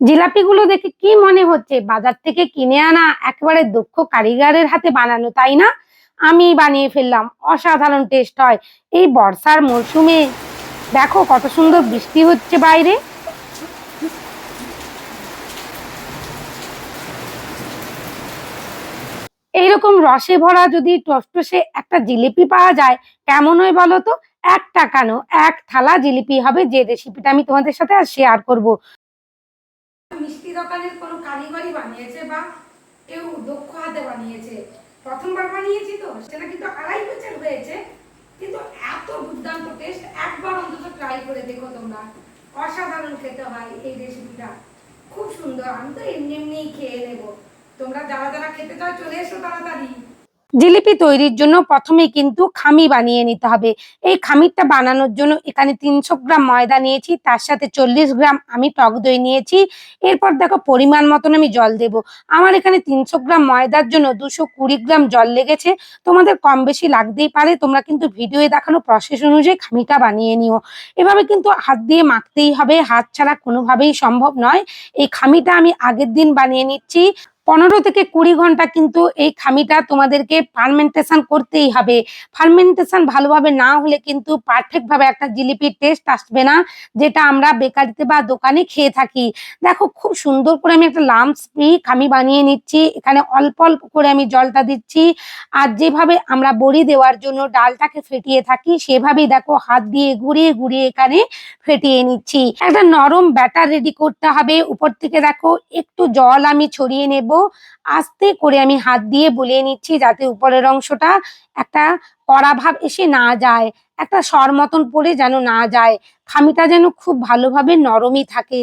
জিলাপিগুলো দেখে কি মনে হচ্ছে? বাজার থেকে কিনে আনা একেবারে দক্ষ কারিগরের হাতে বানানো, তাই না? আমি বানিয়ে ফেললাম, অসাধারণ টেস্ট হয়। এই বর্ষার মরশুমে দেখো কত সুন্দর বৃষ্টি হচ্ছে বাইরে। এইরকম রসে ভরা যদি টসটসে একটা জিলিপি পাওয়া যায়, কেমন হয় বলো তো? এক টাকানো, এক থালা জিলিপি হবে যে রেসিপিটা আমি তোমাদের সাথে আর শেয়ার করব। দোকানের কোনো কারিগরি বানিয়েছে বা কেউ দক্ষ হাতে বানিয়েছে। প্রথমবার বানিয়েছি তো, সেটা কিন্তু আড়াই বছর হয়েছে, কিন্তু এত দুর্দান্ত টেস্ট একবার অন্তত ট্রাই করে দেখো তোমরা। অসাধারণ খেতে হয় এই রেসিপিটা খুব সুন্দর, আমি তো এমনি এমনিই খেয়ে নেব। তোমরা যারা যারা খেতে চাও, চলে এসো তাড়াতাড়ি। জিলিপি তৈরির জন্য প্রথমে কিন্তু খামি বানিয়ে নিতে হবে। এই খামিরটা বানানোর জন্য এখানে তিনশো গ্রাম ময়দা নিয়েছি, তার সাথে চল্লিশ গ্রাম আমি টক দই নিয়েছি। এরপর দেখো পরিমাণ মতন আমি জল দেব। আমার এখানে তিনশো গ্রাম ময়দার জন্য দুশো কুড়ি গ্রাম জল লেগেছে। তোমাদের কম বেশি লাগতেই পারে, তোমরা কিন্তু ভিডিওয়ে দেখানো প্রসেস অনুযায়ী খামিটা বানিয়ে নিও। এভাবে কিন্তু হাত দিয়ে মাখতেই হবে, হাত ছাড়া কোনোভাবেই সম্ভব নয়। এই খামিটা আমি আগের দিন বানিয়ে নিচ্ছি। পনেরো থেকে কুড়ি ঘণ্টা কিন্তু এই খামিটা তোমাদেরকে ফার্মেন্টেশন করতেই হবে। ফার্মেন্টেশন ভালোভাবে না হলে কিন্তু পারফেক্ট ভাবে একটা জিলিপির টেস্ট আসবে না, যেটা আমরা বেকারিতে বা দোকানে খেয়ে থাকি। দেখো, খুব সুন্দর করে আমি একটা লাম্পস খামি বানিয়ে নিচ্ছি। এখানে অল্প অল্প করে আমি জলটা দিচ্ছি। আর যেভাবে আমরা বড়ি দেওয়ার জন্য ডালটাকে ফেটিয়ে থাকি, সেভাবেই দেখো হাত দিয়ে ঘুরিয়ে ঘুরিয়ে এখানে ফেটিয়ে নিচ্ছি। একটা নরম ব্যাটার রেডি করতে হবে। উপর থেকে দেখো, একটু জল আমি ছড়িয়ে নেব। আস্তে করে আমি হাত দিয়ে বুলিয়ে নিচ্ছি যাতে উপরের অংশটা একটা কড়া ভাব এসে না যায়, একটা স্বর মতন পরে যেন না যায়। খামিটা যেন খুব ভালোভাবে নরমই থাকে।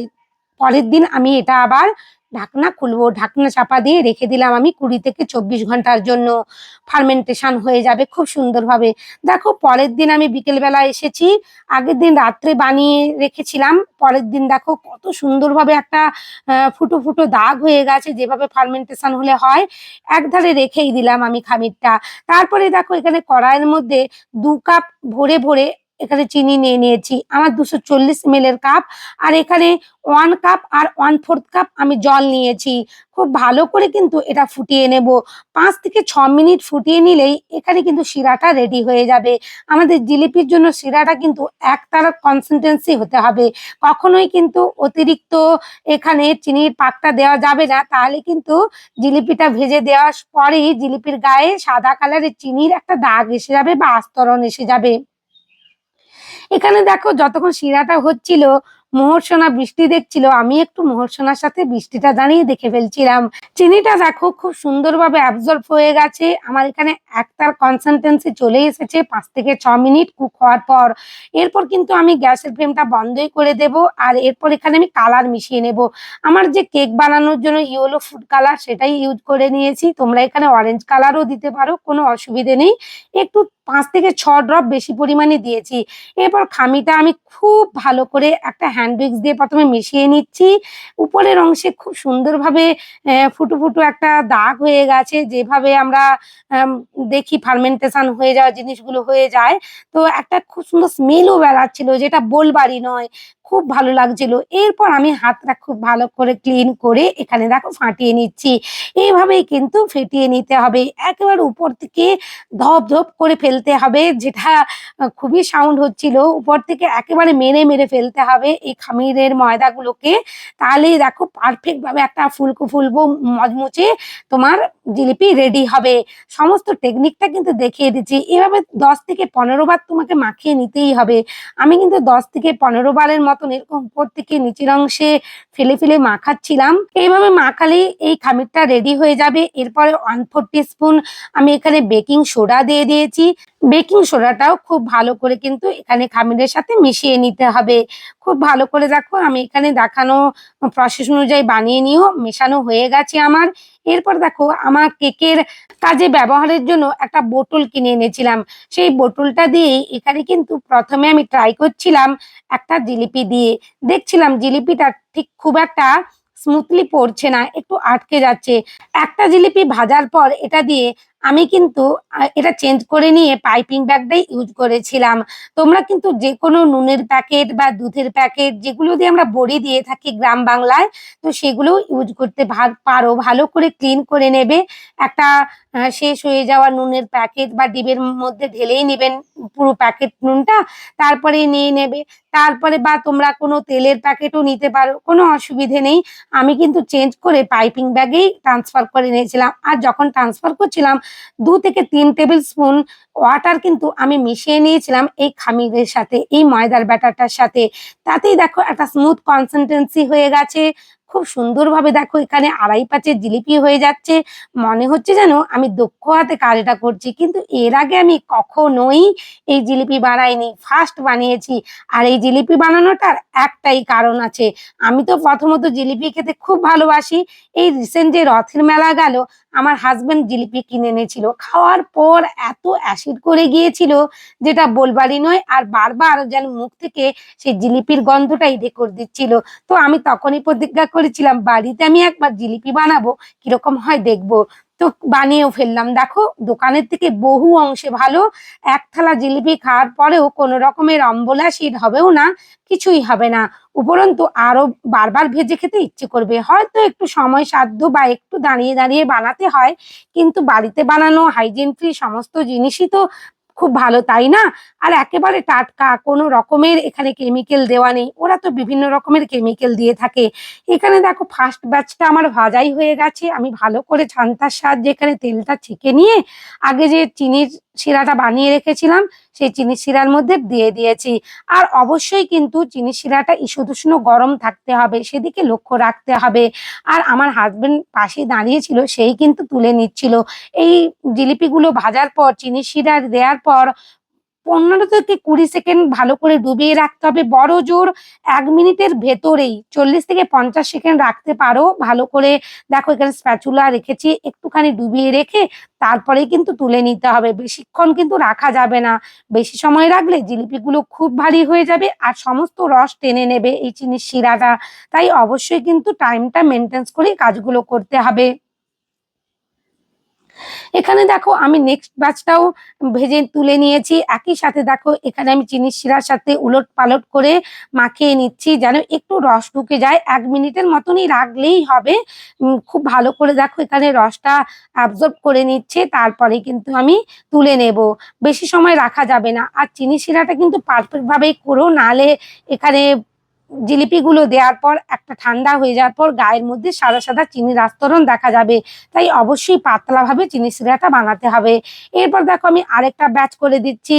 পরের দিন আমি এটা আবার ঢাকনা খুলবো, ঢাকনা চাপা দিয়ে রেখে দিলাম আমি কুড়ি থেকে চব্বিশ ঘণ্টার জন্য। ফার্মেন্টেশন হয়ে যাবে খুব সুন্দরভাবে। দেখো, পরের দিন আমি বিকেলবেলা এসেছি, আগের দিন রাত্রে বানিয়ে রেখেছিলাম। পরের দিন দেখো, কত সুন্দরভাবে একটা ফুটো ফুটো দাগ হয়ে গেছে, যেভাবে ফার্মেন্টেশন হলে হয়। একধারে রেখেই দিলাম আমি খামিরটা। তারপরে দেখো, এখানে কড়াইয়ের মধ্যে দু কাপ ভরে ভরে এখানে চিনি নিয়ে নিয়েছি। আমার দুশো চল্লিশ এর কাপ আর এখানে ওয়ান কাপ আর ওয়ান ফোর্থ কাপ আমি জল নিয়েছি। খুব ভালো করে কিন্তু এটা ফুটিয়ে নেব। পাঁচ থেকে ছ মিনিট ফুটিয়ে নিলেই এখানে কিন্তু শিরাটা রেডি হয়ে যাবে। আমাদের জিলিপির জন্য শিরাটা কিন্তু একতারা কনসিস্টেন্সি হতে হবে। কখনোই কিন্তু অতিরিক্ত এখানে চিনির পাকটা দেওয়া যাবে না। তাহলে কিন্তু জিলিপিটা ভেজে দেওয়ার পরেই জিলিপির গায়ে সাদা কালারের চিনির একটা দাগ এসে যাবে বা আস্তরণ এসে যাবে। এখানে দেখো যতক্ষণ শিরাটা হচ্ছিল মোহরসোনা বৃষ্টি দেখছিল, আমি একটু মোহরসোনার সাথে বৃষ্টিটা দাঁড়িয়ে দেখে ফেলছিলাম। চিনিটা দেখো খুব সুন্দরভাবে অ্যাবজর্ব হয়ে গেছে। আমার এখানে একটার কনসেন্টেন্সি চলে এসেছে পাঁচ থেকে ছ মিনিট কুক হওয়ার পর। এরপর কিন্তু আমি গ্যাসের ফ্লেমটা বন্ধই করে দেব আর এরপর এখানে আমি কালার মিশিয়ে নেব। আমার যে কেক বানানোর জন্য ইয়েলো ফুড কালার সেটাই ইউজ করে নিয়েছি। তোমরা এখানে অরেঞ্জ কালারও দিতে পারো, কোনো অসুবিধে নেই। একটু পাঁচ থেকে ছ ড্রপ বেশি পরিমাণে দিয়েছি। এরপর খামিটা আমি খুব ভালো করে একটা হ্যান্ড উইক্স দিয়ে প্রথমে মিশিয়ে নিচ্ছি। উপরের অংশে খুব সুন্দরভাবে ফুটো ফুটো একটা দাগ হয়ে গেছে। যেভাবে আমরা দেখি ফার্মেন্টেশন হয়ে যাওয়া জিনিসগুলো হয়ে যায়। তো একটা খুব সুন্দর স্মেলও বেড়াচ্ছিল, যেটা বলবারই নয়। খুব ভালো লাগছিল। এরপর আমি হাতটা খুব ভালো করে ক্লিন করে এখানে দেখো ফাটিয়ে নিচ্ছি। এইভাবেই কিন্তু ফেটিয়ে নিতে হবে। একেবারে উপর থেকে ধপ ধপ করে ফেলতে হবে, যেটা খুবই সাউন্ড হচ্ছিল। উপর থেকে একেবারে মেরে মেরে ফেলতে হবে এই খামিরের ময়দাগুলোকে। তাহলেই দেখো পারফেক্ট ভাবে একটা ফুলকো ফুলকো মজমুচে তোমার জিলিপি রেডি হবে। সমস্ত টেকনিকটা কিন্তু দেখিয়ে দিচ্ছি। এভাবে দশ থেকে পনেরো বার তোমাকে মাখিয়ে নিতেই হবে। আমি কিন্তু দশ থেকে পনেরো বারের মতন এরকম উপর থেকে নিচের অংশে ফেলে ফেলে মাখাচ্ছিলাম। এইভাবে মাখালেই এই খামিরটা রেডি হয়ে যাবে। এরপরে ওয়ান ফোর স্পুন আমি এখানে বেকিং সোডা দিয়ে দিয়েছি। বেকিং সোডাটাও খুব ভালো করে কিন্তু এখানে খামিরের সাথে মিশিয়ে নিতে হবে। খুব ভালো করে দেখো, আমি এখানে দেখানো প্রসেস অনুযায়ী বানিয়ে নিও মেশানো হয়ে গেছে আমার। এরপর দেখো, আমার কেকের কাজে ব্যবহারের জন্য একটা বোতল কিনে এনেছিলাম। সেই বোতলটা দিয়ে এখানে কিন্তু প্রথমে আমি ট্রাই করছিলাম একটা জিলিপি দিয়ে। দেখছিলাম জিলিপিটা ঠিক খুব একটা স্মুথলি পড়ছে না, একটু আটকে যাচ্ছে। একটা জিলিপি ভাজার পর এটা দিয়ে আমি কিন্তু এটা চেঞ্জ করে নিয়ে পাইপিং ব্যাগটাই ইউজ করেছিলাম। তোমরা কিন্তু যে কোনো নুনের প্যাকেট বা দুধের প্যাকেট যেগুলো দিয়ে আমরা বড়ি দিয়ে থাকি গ্রাম বাংলায়, তো সেগুলোও ইউজ করতে পারো। ভালো করে ক্লিন করে নেবে। একটা শেষ হয়ে যাওয়া নুনের প্যাকেট বা ডিবের মধ্যে ঢেলেই নেবেন পুরো প্যাকেট নুনটা। তারপরে নিয়ে নেবে। তারপরে বা তোমরা কোনো তেলের প্যাকেটও নিতে পারো। কোনো অসুবিধে নেই। আমি কিন্তু চেঞ্জ করে পাইপিং ব্যাগেই ট্রান্সফার করে নিয়েছিলাম। আর যখন ট্রান্সফার করছিলাম ২ থেকে তিন টেবিল স্পুন ওয়াটার কিন্তু আমি মিশিয়ে নিয়েছিলাম এই খামিরের সাথে, এই ময়দার ব্যাটারটার সাথে। তাতেই দেখো একটা স্মুথ কনসিস্টেন্সি হয়ে গেছে। খুব সুন্দরভাবে দেখো এখানে আড়াই পাঁচের জিলিপি হয়ে যাচ্ছে। মনে হচ্ছে যেন আমি দক্ষ হাতে কাজটা করছি। কিন্তু এর আগে আমি কখনোই এই জিলিপি বানাইনি। ফার্স্ট বানিয়েছি। আর এই জিলিপি বানানোটার একটাই কারণ আছে। আমি তো প্রথমত জিলিপি খেতে খুব ভালোবাসি। এই রিসেন্ট যে রথের মেলা গেল, আমার হাজব্যান্ড জিলিপি কিনে এনেছিল। খাওয়ার পর এত অ্যাসিড করে গিয়েছিল যেটা বলবারই নয়। আর বারবার যেন মুখ থেকে সেই জিলিপির গন্ধটাই রেকর্ড দিচ্ছিল। তো আমি তখনই প্রতিজ্ঞা করেছিলাম বাড়িতে আমি একবার জিলিপি বানাবো, কীরকম হয় দেখব। তো বানিয়েও ফেললাম। দেখো দোকানের থেকে বহু অংশে ভালো। এক থালা জিলিপি খাওয়ার পরেও কোনো রকমের অম্বলা শীত হবেও না, কিছুই হবে না। উপরন্তু আরও বারবার ভেজে খেতে ইচ্ছে করবে। হয়তো একটু সময় সাধ্য বা একটু দাঁড়িয়ে, দাঁড়িয়ে বানাতে হয়। কিন্তু বাড়িতে বানানো হাইজিন ফ্রি সমস্ত জিনিসই তো খুব ভালো, তাই না? আর একেবারে টাটকা, কোনো রকমের এখানে কেমিক্যাল দেওয়া নেই। ওরা তো বিভিন্ন রকমের কেমিক্যাল দিয়ে থাকে। এখানে দেখো ফার্স্ট ব্যাচটা আমার ভাজাই হয়ে গেছে। আমি ভালো করে ছান্তার সাহায্যে এখানে তেলটা ছেঁকে নিয়ে আগে যে চিনির শিরাটা বানিয়ে রেখেছিলাম, সেই চিনি শিরার মধ্যে দিয়ে দিয়েছি। আর অবশ্যই কিন্তু চিনি শিরাটা ঈষদুষ্ণ গরম থাকতে হবে, সেদিকে লক্ষ্য রাখতে হবে। আর আমার হাজবেন্ড পাশে দাঁড়িয়েছিল সেই কিন্তু তুলে নিচ্ছিল। এই জিলিপিগুলো ভাজার পর চিনি শিরা দেওয়ার পর ১৫ থেকে ২০ সেকেন্ড ভালো করে ডুবিয়ে রাখতে হবে। বড় জোর এক মিনিটের ভেতরেই ৪০ থেকে ৫০ সেকেন্ড রাখতে পারো। ভালো করে দেখো এখানে স্প্যাচুলা রেখেছি। একটুখানি ডুবিয়ে রেখে তারপরেই কিন্তু তুলে নিতে হবে। বেশিক্ষণ কিন্তু রাখা যাবে না। বেশি সময় রাখলে জিলিপিগুলো খুব ভারী হয়ে যাবে আর সমস্ত রস টেনে নেবে এই চিনির শিরাটা। তাই অবশ্যই কিন্তু টাইমটা মেনটেন্স করেই কাজগুলো করতে হবে। এখানে দেখো আমি নেক্সট ব্যাচটাও ভেজে তুলে নিয়েছি। একই সাথে দেখো এখানে আমি চিনির শিরার সাথে উলট-পালট করে মাখিয়ে নিচ্ছি যেন একটু রস ঢুকে যায়। এক মিনিটের মতনই রাখলেই হবে। খুব ভালো করে দেখো এখানে রসটা অ্যাবজর্ব করে নিচ্ছে। তারপরে কিন্তু আমি তুলে নেব। বেশি সময় রাখা যাবে না। আর চিনি শিরাটা কিন্তু পারফেক্টভাবেই করো, নাহলে এখানে জিলিপিগুলো দেওয়ার পর একটা ঠান্ডা হয়ে যাওয়ার পর গায়ের মধ্যে সাদা, সাদা চিনির আস্তরণ দেখা যাবে। তাই অবশ্যই পাতলাভাবে চিনি শিরাটা বানাতে হবে। এরপর দেখো আমি আরেকটা ব্যাচ করে দিচ্ছি।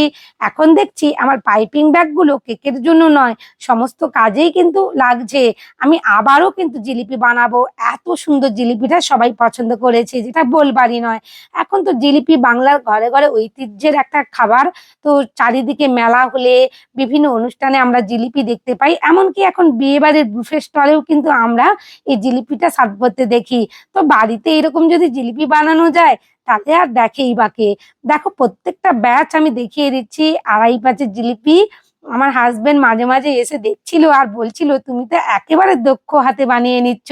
এখন দেখছি আমার পাইপিং ব্যাগগুলো কেকের জন্য নয়, সমস্ত কাজেই কিন্তু লাগছে। আমি আবারও কিন্তু জিলিপি বানাবো। এত সুন্দর জিলিপিটা সবাই পছন্দ করেছে, যেটা বলবারই নয়। এখন তো জিলিপি বাংলার ঘরে, ঘরে ঐতিহ্যের একটা খাবার। তো চারিদিকে মেলা হলে, বিভিন্ন অনুষ্ঠানে আমরা জিলিপি দেখতে পাই। এমনকি এখন বিয়ে বাড়ির বুফে স্টলেও কিন্তু আমরা এই জিলিপিটা সার্ভ করতে দেখি। তো বাড়িতে এরকম যদি জিলিপি বানানো যায়, তাহলে আর দেখেই বাকে দেখো প্রত্যেকটা ব্যাচ আমি দেখিয়ে দিচ্ছি। আড়াই পাঁচের জিলিপি। আমার হাসব্যান্ড মাঝে, মাঝে এসে দেখছিল আর বলছিল, "তুমি তো একেবারে দক্ষ হাতে বানিয়ে নিচ্ছ।"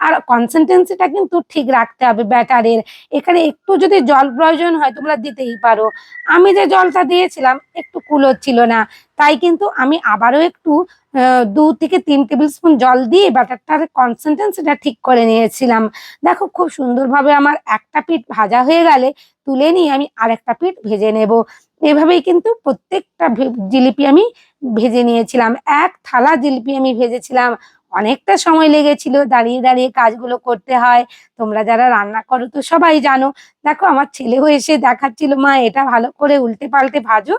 আর কনসিস্টেন্সিটা কিন্তু ঠিক রাখতে হবে ব্যাটারের। এখানে একটু যদি জল প্রয়োজন হয় তোমরা দিতেই পারো। আমি যে জলটা দিয়েছিলাম একটু কুলোচ্ছিল না। তাই কিন্তু আমি আবারও একটু দু থেকে তিন টেবিল স্পুন জল দিয়ে ব্যাটারটার কনসিস্টেন্সিটা ঠিক করে নিয়েছিলাম। দেখো খুব সুন্দরভাবে আমার একটা পিঠ ভাজা হয়ে গেলে তুলে নিয়ে আমি আরেকটা পিঠ ভেজে নেব। এভাবেই কিন্তু প্রত্যেকটা জিলিপি আমি ভেজে নিয়েছিলাম। এক থালা জিলিপি আমি ভেজেছিলাম। অনেকটা সময় লেগেছিল। দাঁড়িয়ে, দাঁড়িয়ে কাজগুলো করতে হয়। তোমরা যারা রান্না করো তো সবাই জানো। দেখো আমার ছেলেও এসে দেখাচ্ছিল, "মা এটা ভালো করে উল্টে-পাল্টে ভাজো।"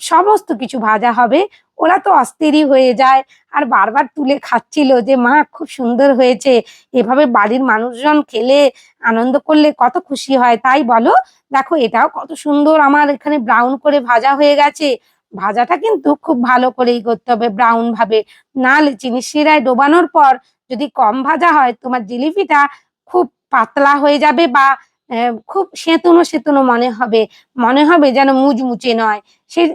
সমস্ত কিছু ভাজা হবে। ওরা তো অস্থিরই হয়ে যায়। আর বারবার তুলে খাচ্ছিল যে, "মা খুব সুন্দর হয়েছে। এভাবে বাড়ির মানুষজন খেলে, আনন্দ করলে কত খুশি হয়, তাই বলো?" দেখো এটাও কত সুন্দর আমার এখানে ব্রাউন করে ভাজা হয়ে গেছে। ভাজাটা কিন্তু খুব ভালো করেই করতে হবে ব্রাউন ভাবে। নাহলে চিনি শিরায় ডোবানোর পর যদি কম ভাজা হয়, তোমার জিলিপিটা খুব পাতলা হয়ে যাবে বা খুব সেঁতুনো, সেঁতুনো মনে হবে। মনে হবে যেন মুচমুচে নয়। সেই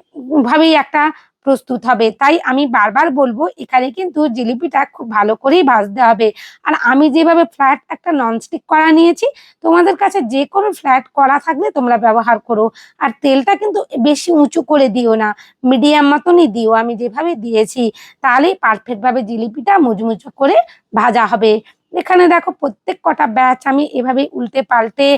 ভাবেই একটা প্রস্তুত হবে তাই আমি বারবার বলব এখানে কিন্তু জিলিপিটা খুব ভালো করেই ভাজতে হবে আর আমি যেভাবে ফ্ল্যাট একটা ননস্টিক কড়া নিয়েছি তোমাদের কাছে যে কোনো ফ্ল্যাট কড়া থাকলে তোমরা ব্যবহার করো আর তেলটা কিন্তু বেশি উঁচু করে দিও না মিডিয়াম মতনই দিও আমি যেভাবে দিয়েছি তাহলেই পারফেক্টভাবে জিলিপিটা মুচমুচো করে ভাজা হবে এখানে দেখো প্রত্যেক কটা ব্যাচ আমি এভাবে উল্টে পাল্টে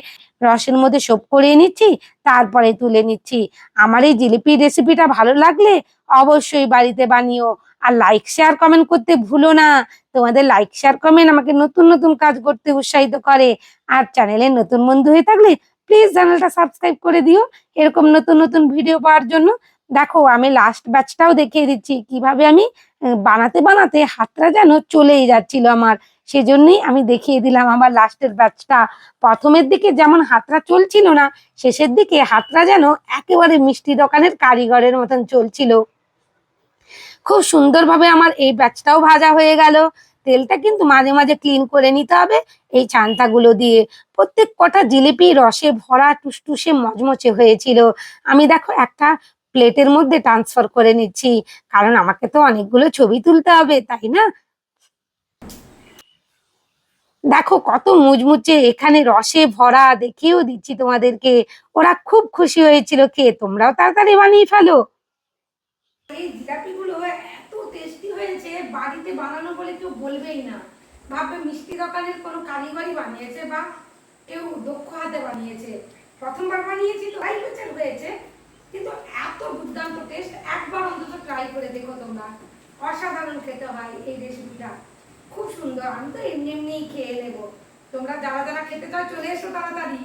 রসের মধ্যে সোপ করে নিচ্ছি, তারপরে তুলে নিচ্ছি। আমার এই জিলিপি রেসিপিটা ভালো লাগলে অবশ্যই বাড়িতে বানিও। আর লাইক শেয়ার কমেন্ট করতে ভুলো না। তোমাদের লাইক শেয়ার কমেন্ট আমাকে নতুন নতুন কাজ করতে উৎসাহিত করে। আর চ্যানেলে নতুন বন্ধু হয়ে থাকলে প্লিজ চ্যানেলটা সাবস্ক্রাইব করে দিও। এরকম নতুন নতুন ভিডিও পাওয়ার জন্য। দেখো, আমি লাস্ট ব্যাচটাও দেখিয়ে দিচ্ছি। কীভাবে আমি বানাতে বানাতে হাতটা যেন চলেই যাচ্ছিল আমার। সেজন্যই আমি দেখিয়ে দিলাম আমার লাস্টের ব্যাচটা প্রথমের দিকে যেমন হাতরা চলছিল না, শেষের দিকে হাতরা যেন একেবারে মিষ্টি দোকানের কারিগরের মতন চলছিল। খুব সুন্দরভাবে আমার এই ব্যাচটাও ভাজা হয়ে গেল। তেলটা কিন্তু মাঝে মাঝে ক্লিন করে নিতে হবে, এই চান্তাগুলো দিয়ে। প্রত্যেক কটা জিলিপি রসে ভরা, টুসটুসে মচমচে হয়েছিল। আমি দেখো একটা প্লেটের মধ্যে ট্রান্সফার করে নিচ্ছি, কারণ আমাকে তো অনেকগুলো ছবি তুলতে হবে, তাই না? দেখো, কত মুচমুচে এখানে রসে ভরা দেখিয়েও দিচ্ছি তোমাদেরকে। ওরা খুব খুশি হয়েছিল কে তোমরাও তাড়াতাড়ি বানিয়ে ফেলো। এই এত টেস্টি হয়েছে, বাড়িতে বানানো বলে কেউ বলবেই না। ভাববে মিষ্টি দোকানের কোনো কারিগরি বানিয়েছে বা কেউ দক্ষ হাতে বানিয়েছে। প্রথমবার বানিয়েছি তো হয়েছে, কিন্তু এত দুর্দান্ত টেস্ট একবার অন্তত ট্রাই করে দেখো তোমরা। অসাধারণ খেতে হয় এই রেসিপিটা খুব সুন্দর, আমি তো এমনি এমনিই খেয়ে নেব। তোমরা যারা যারা খেতে চাও, চলে এসো তাড়াতাড়ি।